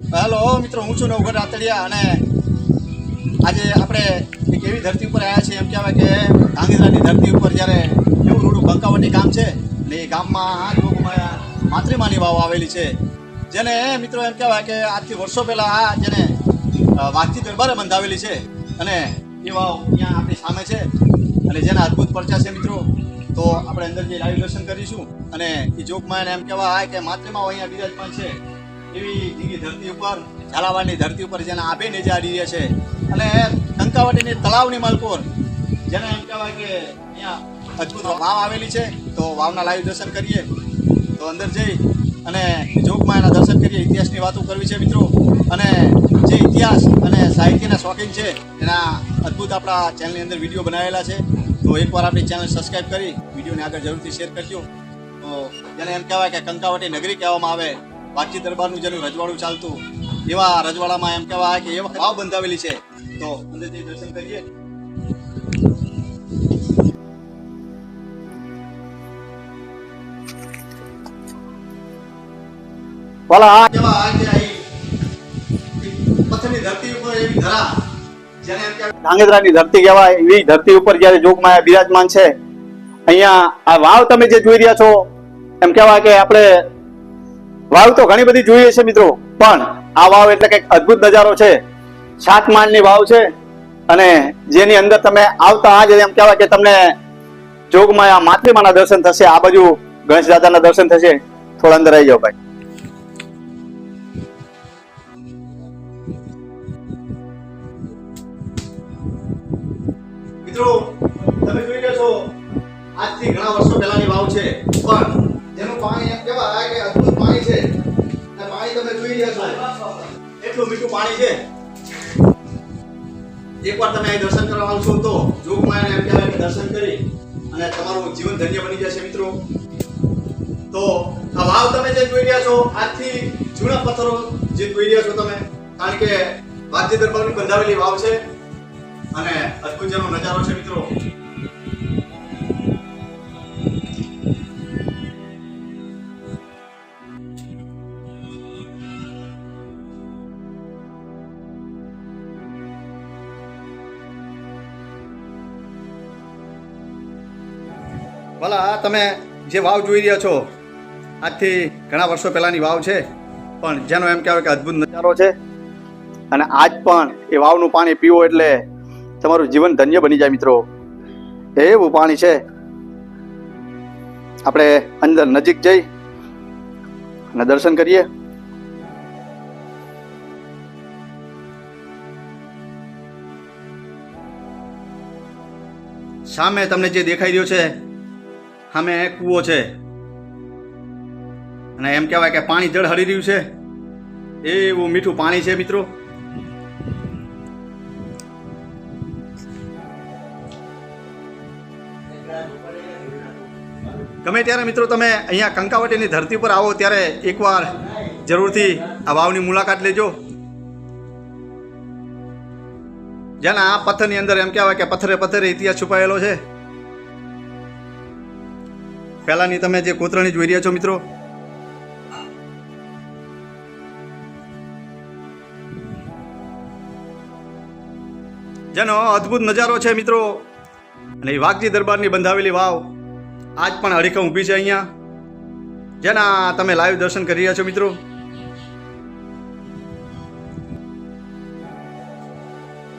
Hello, મિત્રો, હું છું નવગઢ રાતડિયા અને આજે આપણે એક એવી ધરતી ઉપર આવ્યા છીએ, એમ કહેવાય કે ધાંગધ્રાની ધરતી ઉપર જ્યારે એવું રૂડું બંકાવટની ગામ છે અને એ ગામમાં માતૃમાની વાવ આવેલી છે. જેને, મિત્રો, એમ કહેવાય કે આજથી વર્ષો પહેલાં આ જેને વાઘથી દરબારે બંધાવેલી છે અને એ વાવ અહીંયા આપણી સામે છે અને જેના અદ્ભુત પરચા છે, મિત્રો. તો આપણે અંદર જે લાઈવ દર્શન કરીશું અને એ જોગમાં એમ કહેવાય કે માતૃમાઓ અહીંયા બિરાજમાન છે. એવી ધરતી ઉપર, ઝાલાવાડની ધરતી ઉપર જેના આબે નજારી છે. અને કંકાવટીની તળાવની માલપોર, જેને એમ કહેવાય કે અહીંયા અદ્ભુત વાવ આવેલી છે, તો વાવના લાઈવ દર્શન કરીએ. તો અંદર જઈ અને જોગમાં એના દર્શન કરીએ, ઇતિહાસની વાતો કરવી છે મિત્રો. અને જે ઇતિહાસ અને સાહિત્યના શોખીન છે, એના અદ્ભુત આપણા ચેનલની અંદર વીડિયો બનાવેલા છે. તો એકવાર આપણી ચેનલ સબસ્ક્રાઈબ કરી, વિડીયોને આગળ જરૂરથી શેર કરજો. તો જેને એમ કહેવાય કે કંકાવટી નગરી કહેવામાં આવે વાતચીત દરબારનું જેનું રજવાડું ચાલતું, એવા રજવાડામાં એમ કહેવાય કે એવા ભાવ બંધાવેલી છે. તો અંદરથી દર્શન કરીએ. ધરતી ઉપર એવી ધરતી ઉપર જ્યારે જોગમાયા બિરાજમાન છે, અહીંયા આ વાવ તમે જે જોઈ રહ્યા છો, એમ કહેવાય કે આપણે વાવ તો ઘણી બધી જોઈએ છે મિત્રો, પણ આ વાવ એટલે કંઈક અદ્ભુત નજારો છે. સાત માળની વાવ છે અને જેની અંદર તમે આવતા આજે એમ કહેવાય કે તમને જોગમાયા માતૃમાના દર્શન થશે. આ બાજુ ગણેશ દાદાના દર્શન થશે. થોડા અંદર આવી જાઓ ભાઈ. મિત્રો, તમે જોઈ રહ્યા આજથી ઘણા વર્ષો પહેલાની વાવ છે, પાણી મીઠું પાણી છે. એકવાર તમે અહીં દર્શન કરવા આવશો તો જોગમાં એમ કહેવાય કે દર્શન કરી અને તમારું જીવન ધન્ય બની જશે મિત્રો. તો આ વાવ તમે જે જોઈ રહ્યા છો, આજથી જૂના પથ્થરો જે જોઈ રહ્યા છો તમે, કારણ કે વાદ્ય દરબારની બંધાવેલી વાવ છે અને અદ્ભુત જેનો નજારો છે મિત્રો. ભલા તમે જે વાવ જોઈ રહ્યા છો, આજથી ઘણા વર્ષો પહેલાની વાવ છે, પણ જેનો એમ કહેવાય કે અદ્ભુત નજારો છે. અને આજ પણ એ વાવનું પાણી પીવો એટલે તમારું જીવન ધન્ય બની જાય મિત્રો. એવું પાણી છે. આપણે અંદર નજીક જઈ અને દર્શન કરીએ. સામે તમને જે દેખાઈ રહ્યો છે સામે કૂવો છે. અને એમ કહેવાય કે પાણી જળ હળી રહ્યું છે. એવું મીઠું પાણી છે મિત્રો. ગમે ત્યારે મિત્રો તમે અહીંયા કંકાવટીની ધરતી પર આવો ત્યારે એકવાર જરૂરથી આ વાવની મુલાકાત લેજો. જેના આ પથ્થરની અંદર એમ કહેવાય કે પથ્થરે પથ્થરે ઇતિહાસ છુપાયેલો છે. પહેલાની તમે જે કોતરણી જોઈ રહ્યા છો મિત્રો. જેનો અદ્ભુત નજારો છે મિત્રો. અને એ વાઘજી દરબારની બંધાવેલી વાવ આજ પણ હરીખમ ઊભી છે અહીંયા. જેના તમે લાઈવ દર્શન કરી રહ્યા છો મિત્રો.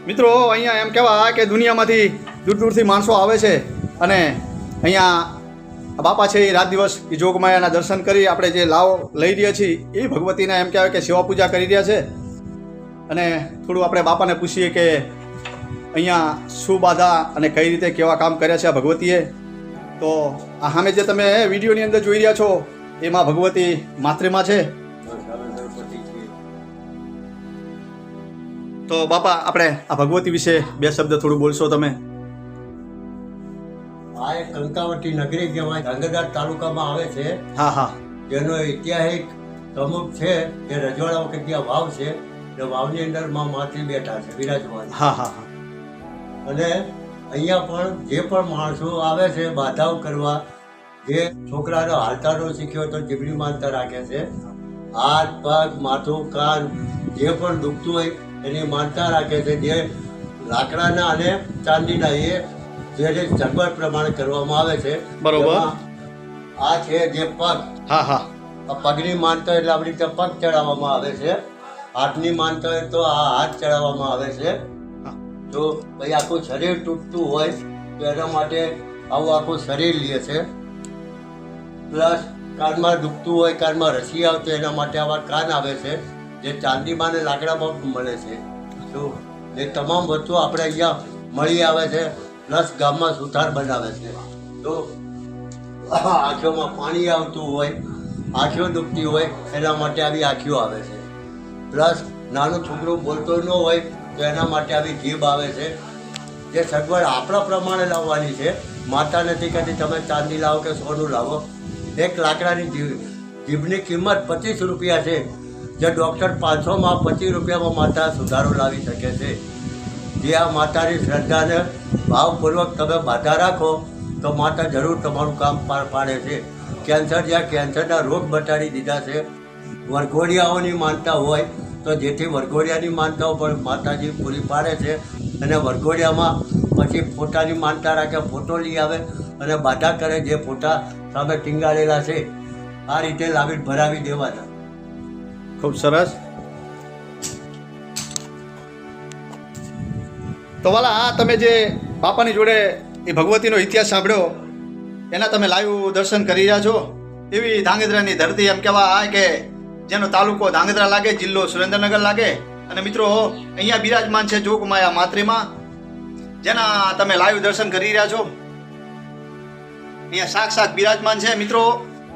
મિત્રો, અહીંયા એમ કહેવાય કે દુનિયામાંથી દૂર દૂરથી માણસો આવે છે અને અહીંયા બાપા છે એ રાત દિવસ એ જોગમાયાના દર્શન કરી આપણે જે લાવ લઈ રહ્યા છીએ, એ ભગવતીના એમ કહેવાય કે સેવા પૂજા કરી રહ્યા છે. અને થોડું આપણે બાપાને પૂછીએ કે અહીંયા શું બાધા અને કઈ રીતે કેવા કામ કર્યા છે આ ભગવતીએ. તો આ સામે જે તમે વિડીયોની અંદર જોઈ રહ્યા છો, એમાં ભગવતી માત્રેમાં છે. તો બાપા, આપણે આ ભગવતી વિશે બે શબ્દ થોડું બોલશો તમે? આ કંકાવટી નગરી કહેવાય ધંગરદાર તાલુકામાં આવે છે. હા હા. જેનો ઐતિહાસિક પ્રમુખ છે એ રજવાડા વખત ત્યાં વાવ છે એ વાવની અંદરમાં માતૃ બેઠા છે બિરાજમાન. હા હા હા. અને અહીંયા પણ જે પણ માણસો આવે છે બાધાઓ કરવા જે છોકરાનો હાલતાનો શીખ્યો તો જીબડી માનતા રાખે છે. હાથ પગ માથું કાન જે પણ દુખતું હોય એની માનતા રાખે છે. જે લાકડાના અને ચાંદીના એ જે જે સગવડ પ્રમાણે કરવામાં આવે છે બરોબર. આ છે જે પગ. હા હા. આ પગની માનતા એટલે આપણી ત્યાં પગ ચડાવવામાં આવે છે. હાથની માનતા હોય તો આ હાથ ચડાવવામાં આવે છે. તો પછી આખું શરીર તૂટતું હોય તો એના માટે આવું આખું શરીર લે છે. પ્લસ કાનમાં દુખતું હોય કાનમાં રસી આવતો એના માટે આવા કાન આવે છે જે ચાંદીમાં ને લાકડામાં મળે છે. તો એ તમામ વસ્તુ આપણે અહીંયા મળી આવે છે. પ્લસ ગામમાં સુથાર બનાવે છે. તો આંખોમાં પાણી આવતું હોય, આંખો દુખતી હોય, એના માટે આવી આંખીઓ આવે છે. પ્લસ નાનું છોકરું બોલતો ન હોય, તો એના માટે આવી જીભ આવે છે. જે સગવડ આપણા પ્રમાણે લાવવાની છે માતા નથી કહેતી, તમે ચાંદી લાવો કે સોનું લાવો? એક લાકડાની જીભ, જીભની કિંમત પચીસ રૂપિયા છે. જે ડૉક્ટર પાંચસોમાં પચીસ રૂપિયામાં માતા સુધારો લાવી શકે છે. જે આ માતાની શ્રદ્ધાને ભાવપૂર્વક તમે બાધા રાખો, તો માતા જરૂર તમારું કામ પાર પાડે છે. કેન્સર જ્યાં કેન્સરના રોગ બતાડી દીધા છે, વરઘોડિયાઓની માનતા હોય, તો જેથી વરઘોડિયાની માનતાઓ પણ માતાજી પૂરી પાડે છે અને વરઘોડિયામાં પછી ફોટાની માનતા રાખે, ફોટો લઈ આવે અને બાધા કરે જે ફોટા સામે ટીંગાડેલા છે. આ રીતે લાવી ભરાવી દેવાના. ખૂબ સરસ. તો વાલા, આ તમે જે બાપાની જોડે એ ભગવતીનો ઇતિહાસ સાંભળ્યો, એના તમે લાઈવ દર્શન કરી રહ્યા છો. એવી ધાંગધ્રાની ધરતી એમ કહેવા આ કે જેનો તાલુકો ધાંગધ્રા લાગે, જિલ્લો સુરેન્દ્રનગર લાગે. અને મિત્રો, અહીંયા બિરાજમાન છે જોગમાયા માત્રીમાં, જેના તમે લાઈવ દર્શન કરી રહ્યા છો. અહીંયા સાક્ષાત બિરાજમાન છે. મિત્રો,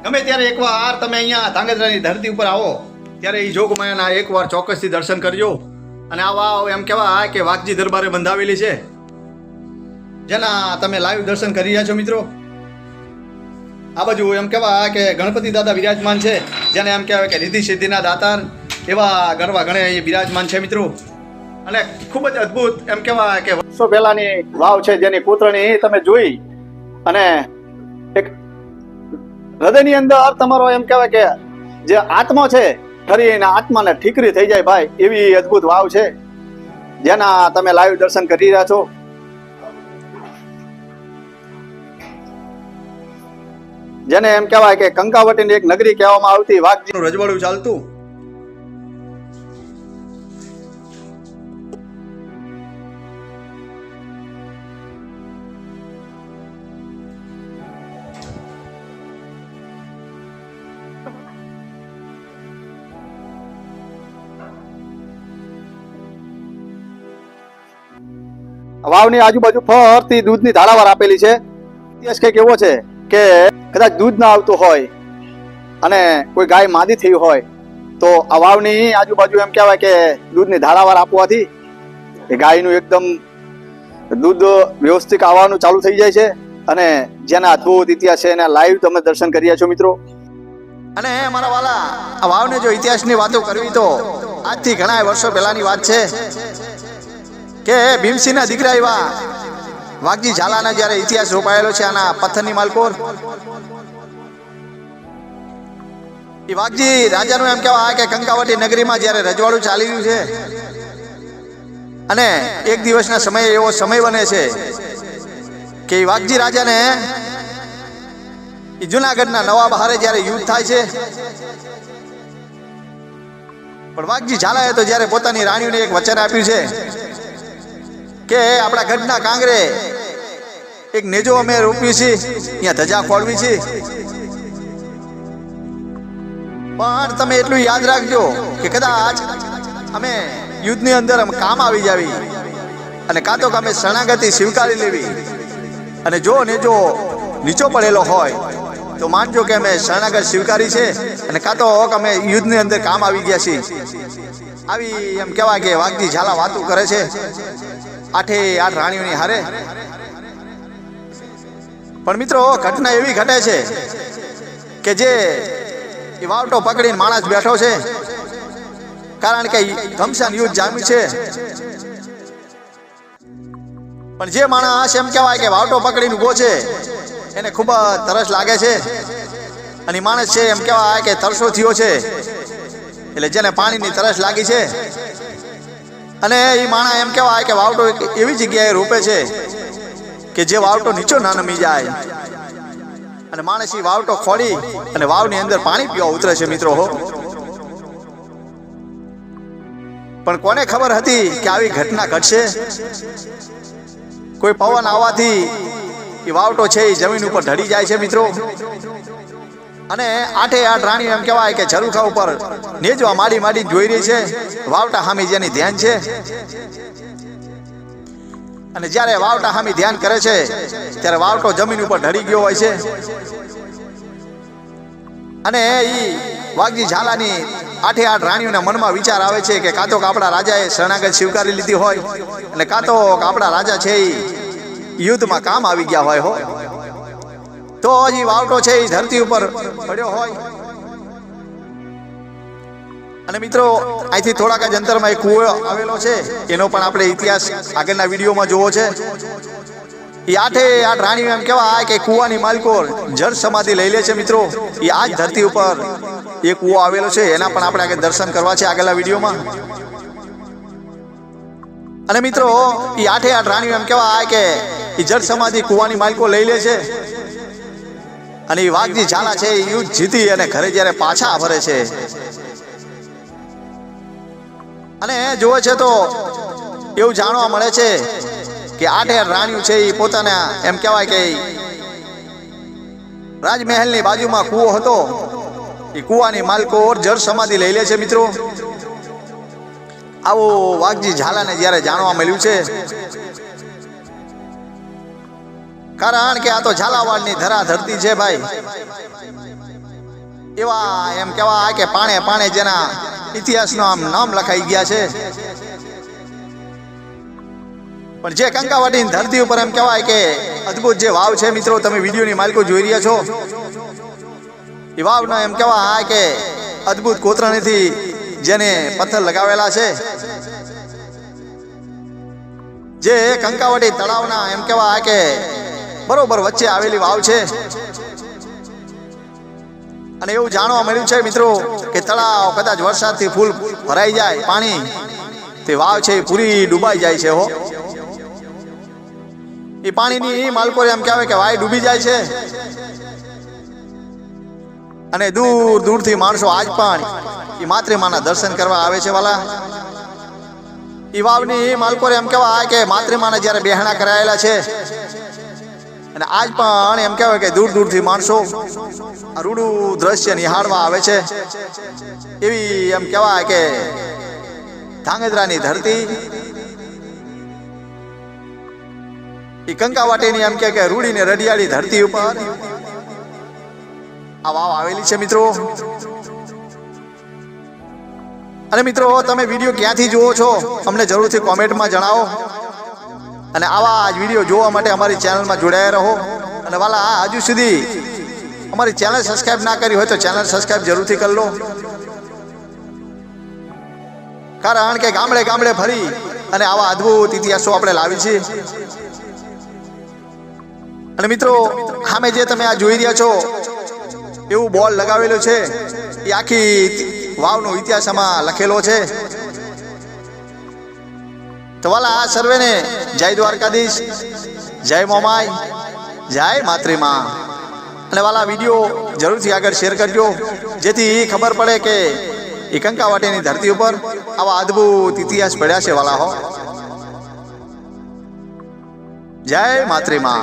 ગમે ત્યારે એકવાર તમે અહીંયા ધાંગધ્રાની ધરતી ઉપર આવો, ત્યારે એ જોગમાયાના એકવાર ચોક્કસથી દર્શન કરજો. અને આ વાવ એમ કહેવાય કે વાઘજી દરબારે બંધાવેલી છે. જેના તમે લાઈવ દર્શન કરી રહ્યા છો, મિત્રો. આ બાજુ એમ કહેવાય કે ગણપતિ દાદા બિરાજમાન છે, જેને એમ કહેવાય કે રિદ્ધિ સિદ્ધિના દાતાર, એવા ગરવા ગણે એ બિરાજમાન છે, મિત્રો. અને ખૂબ જ અદ્ભુત એમ કહેવાય કે વર્ષો પહેલાની વાવ છે જેની કોતરણી તમે જોઈ. અને એક હૃદયની અંદર તમારો એમ કહેવાય કે જે આત્મા છે શરીરના આત્માને ઠીકરી થઈ જાય ભાઈ, એવી અદ્ભુત વાવ છે. જેના તમે લાઈવ દર્શન કરી રહ્યા છો. જેને એમ કહેવાય કે કંકાવટીની એક નગરી કહેવામાં આવતી વાઘજીનું રજવાડું ચાલતું. વાવની આજુબાજુ ફરતી દૂધની ધારાવાર આપેલી છે. ઇતિહાસ કંઈક એવો છે કે કદાચ દૂધ ના આવતું હોય અને કોઈ ગાય માદી થઈ હોય, તો આ વાવની આજુબાજુ એમ કહેવાય કે દૂધની ધારાવાર આપવાથી એ ગાયનું એકદમ દૂધ વ્યવસ્થિત આવવાનું ચાલુ થઈ જાય છે. અને જેના અદ્ભુત ઇતિહાસ છે એના લાઈવ તમે દર્શન કર્યા છો મિત્રો. અને મારા વાલા, આ વાવને જો ઇતિહાસની વાતો કરવી તો આજથી ઘણા વર્ષો પહેલાની વાત છે. કે ભીમસિંહના દીકરા એવા વાઘજી ઝાલાના જ્યારે ઇતિહાસ રોપાયેલો છે આના પથ્થરની માલકોર એ વાઘજી, રાજાનું એમ કહેવા કે કંકાવટી નગરીમાં જ્યારે રજવાડું ચાલી રહ્યું છે, અને એક દિવસના સમયે એવો સમય બને છે કે વાઘજી રાજાને જુનાગઢના નવા હારે જ્યારે યુદ્ધ થાય છે, પણ વાઘજી ઝાલાએ તો જ્યારે પોતાની રાણીઓને એક વચન આપ્યું છે કે આપણા ગઢના કાંગરે એક નેજો અમે રોપી છે ત્યાં ધજા ખોળવી છે પણ તમે એટલું યાદ રાખજો કે કદાચ અમે યુદ્ધની અંદર અમે કામ આવી જાવી અને કાં તો અમે શરણાગતિ સ્વીકારી લેવી. અને જો નેજો નીચો પડેલો હોય, તો માનજો કે અમે શરણાગત સ્વીકારી છે અને કાં તો અમે યુદ્ધની અંદર કામ આવી ગયા છીએ. આવી એમ કહેવાય કે વાઘજી ઝાલા વાતો કરે છે. આઠે આઠ રાણીઓની હારે. પણ મિત્રો, ઘટના એવી ઘટે છે કે જે એ વાવટો પકડીને માણસ બેઠો છે. કારણ કે ઘમસાન યુદ્ધ જામ્યું છે. પણ જે માણસ એમ કહેવાય કે વાવટો પકડીને ઊભો છે, એને ખૂબ તરસ લાગે છે. અને માણસ છે એમ કહેવાય કે તરસો થયો છે. એટલે જેને પાણીની તરસ લાગી છે અને એ માણા એમ કહેવાય કે વાવટો એક એવી જગ્યાએ રોપે છે કે જે વાવટો નીચો ના નમી જાય. અને માણસ એ વાવટો ખોડી અને વાવની અંદર પાણી પીવા ઉતરે છે મિત્રો હો. પણ કોને ખબર હતી કે આવી ઘટના ઘટશે? કોઈ પવન આવવાથી એ વાવટો છે એ જમીન ઉપર ઢળી જાય છે મિત્રો. અને આઠે આઠ રાણીઓ એમ કહેવાય કે ઝરૂખા ઉપર નેજવા માડી માડી જોઈ રહી છે. વાવટા હામી જેની ધ્યાન છે. અને જ્યારે વાવટા હામી ધ્યાન કરે છે, ત્યારે વાવટો જમીન ઉપર ઢળી ગયો હોય છે. અને એ વાઘજી ઝાલાની આઠે આઠ રાણીઓના મનમાં વિચાર આવે છે કે કાં તો આપણા રાજાએ શરણાગત સ્વીકારી લીધી હોય અને કાં તો આપણા રાજા છે એ યુદ્ધમાં કામ આવી ગયા હોય હો. તો હજી વાવટો છે એ ધરતી ઉપર પડ્યો હોય. અને મિત્રો અહીંથી થોડાક જ અંતરમાં એક કૂવો આવેલો છે. એનો પણ આપણે ઇતિહાસ આગળના વિડીયોમાં જોવો છે. એ આઠે આઠ રાણીઓ એમ કહેવાય કે કૂવાની માલકો જળ સમાધિ લઈ લે છે મિત્રો. એ આ જ ધરતી ઉપર એ કૂવો આવેલો છે. એના પણ આપણે આગળ દર્શન કરવા છે આગળના વિડીયોમાં. અને મિત્રો એ આઠે આઠ રાણીઓ એમ કહેવાય કે એ જળ સમાધિ કૂવાની માલિકો લઈ લે છે. અને એ વાઘજી ઝાલા છે યુદ્ધ જીતી અને ઘરે જ્યારે પાછા ફરે છે. અને જોવે છે તો એવું જાણવા મળે છે કે આઠે રાણીઓ છે, એ પોતાના, એમ કહેવાય કે રાજમહેલની બાજુમાં કૂવો હતો. એ કૂવાની માલકો જળ સમાધિ લઈ લે છે મિત્રો. આવું વાઘજી ઝાલાને જ્યારે જાણવા મળ્યું છે કારણ કે આ તો ઝાલાવાડની ધરા ધરતી છે ભાઈ. એવા એમ કેવા કે પાણે પાણે જેના ઇતિહાસનો આમ નામ લખાઈ ગયા છે. પણ જે કંકાવાટીની ધરતી ઉપર એમ કહેવાય કે અદ્ભુત જે વાવ છે મિત્રો, તમે વિડીયોની માલિકો જોઈ રહ્યા છો. એ વાવના એમ કહેવાય કે અદ્ભુત કોતરણીથી જેને પથ્થર લગાવેલા છે. જે કંકાવટી તળાવના એમ કહેવાય કે બરોબર વચ્ચે આવેલી વાવ છે. અને એવું જાણવા મળ્યું છે મિત્રો કે તળાવ કદાચ વરસાદથી ફૂલ ભરાઈ જાય, પાણી તે વાવ છે એ પૂરી ડૂબાઈ જાય છે હો. એ પાણીની માલકો એમ કહેવાય કે વાય ડૂબી જાય છે. અને દૂર દૂરથી માણસો આજ પણ એ માતૃમાના દર્શન કરવા આવે છે વાલા. એ વાવની માલકો એમ કહેવાય કે માતૃમાના જ્યારે બેહણા કરાયેલા છે અને આજ પણ એમ કહેવાય કે દૂર દૂરથી માણસો રૂડું દ્રશ્ય નિહાળવા આવે છે. એવી એમ કહેવાય કે ધાંગધ્રાની ધરતી. એ કંકાવાટીની એમ કે રૂડીને રડિયાળી ધરતી ઉપર આ વાવ આવેલી છે મિત્રો. અને મિત્રો, તમે વીડિયો ક્યાંથી જુઓ છો? અમને જરૂરથી કોમેન્ટમાં જણાવો. અને આવા જ વીડિયો જોવા માટે અમારી ચેનલમાં જોડાયા રહો. અને વાલા, આ હજુ સુધી અમારી ચેનલ સબસ્ક્રાઈબ ના કરી હોય તો ચેનલ સબસ્ક્રાઈબ જરૂરથી કરી લો. કારણ કે ગામડે ગામડે ફરી અને આવા અદ્ભુત ઇતિહાસો આપણે લાવી છીએ. અને મિત્રો, સામે જે તમે આ જોઈ રહ્યા છો, એવું બોલ લગાવેલું છે. એ આખી વાવનો ઇતિહાસ આમાં લખેલો છે. તો વાલા, આ સર્વેને જય દ્વારકાધીશ, જય મોમાય જય માતૃમા. અને વાલા વીડિયો જરૂરથી આગળ શેર કરજો, જેથી એ ખબર પડે કે એકંકા વાટેની ધરતી ઉપર આવા અદ્ભુત ઇતિહાસ પડ્યા છે વાલા હો. જય માતૃમા.